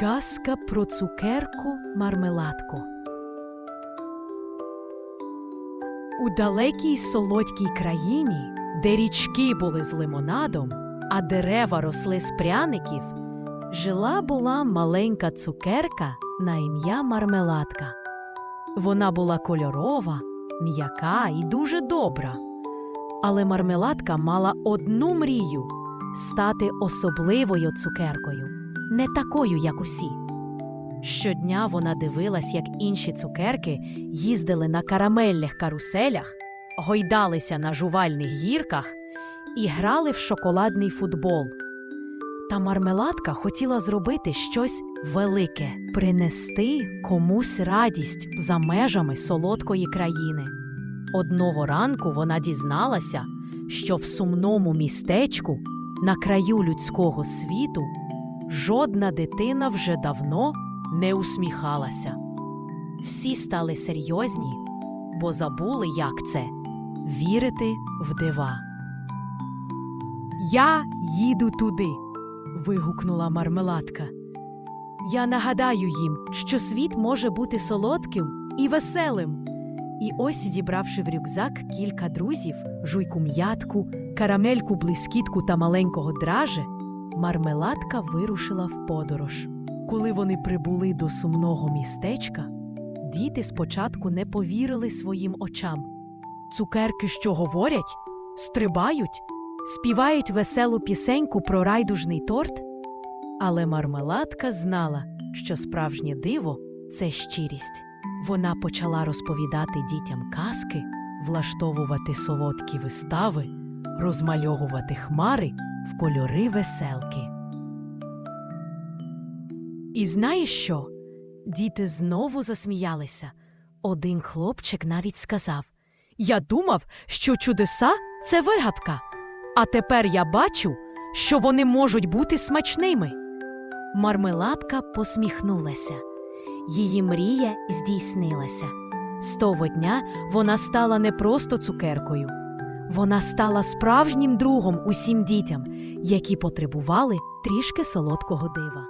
Казка про цукерку мармеладку. У далекій солодкій країні, де річки були з лимонадом, а дерева росли з пряників, жила була маленька цукерка на ім'я Мармеладка. Вона була кольорова, м'яка і дуже добра. Але мармеладка мала одну мрію стати особливою цукеркою, не такою, як усі. Щодня вона дивилась, як інші цукерки їздили на карамельних каруселях, гойдалися на жувальних гірках і грали в шоколадний футбол. Та мармеладка хотіла зробити щось велике, принести комусь радість за межами солодкої країни. Одного ранку вона дізналася, що в сумному містечку, на краю людського світу, жодна дитина вже давно не усміхалася. Всі стали серйозні, бо забули, як це вірити в дива. Я їду туди. вигукнула мармеладка. Я нагадаю їм, що світ може бути солодким і веселим. І ось, зібравши в рюкзак кілька друзів, жуйку м'ятку, карамельку блискітку та маленького драже, мармеладка вирушила в подорож. Коли вони прибули до сумного містечка, діти спочатку не повірили своїм очам. Цукерки, що говорять, стрибають, співають веселу пісеньку про райдужний торт. Але мармеладка знала, що справжнє диво це щирість. Вона почала розповідати дітям казки, влаштовувати солодкі вистави, розмальовувати хмари в кольори веселки. І знаєш що? Діти знову засміялися. Один хлопчик навіть сказав: Я думав, що чудеса це вигадка, а тепер я бачу, що вони можуть бути смачними. Мармеладка посміхнулася. Її мрія здійснилася. З того дня вона стала не просто цукеркою, вона стала справжнім другом усім дітям, які потребували трішки солодкого дива.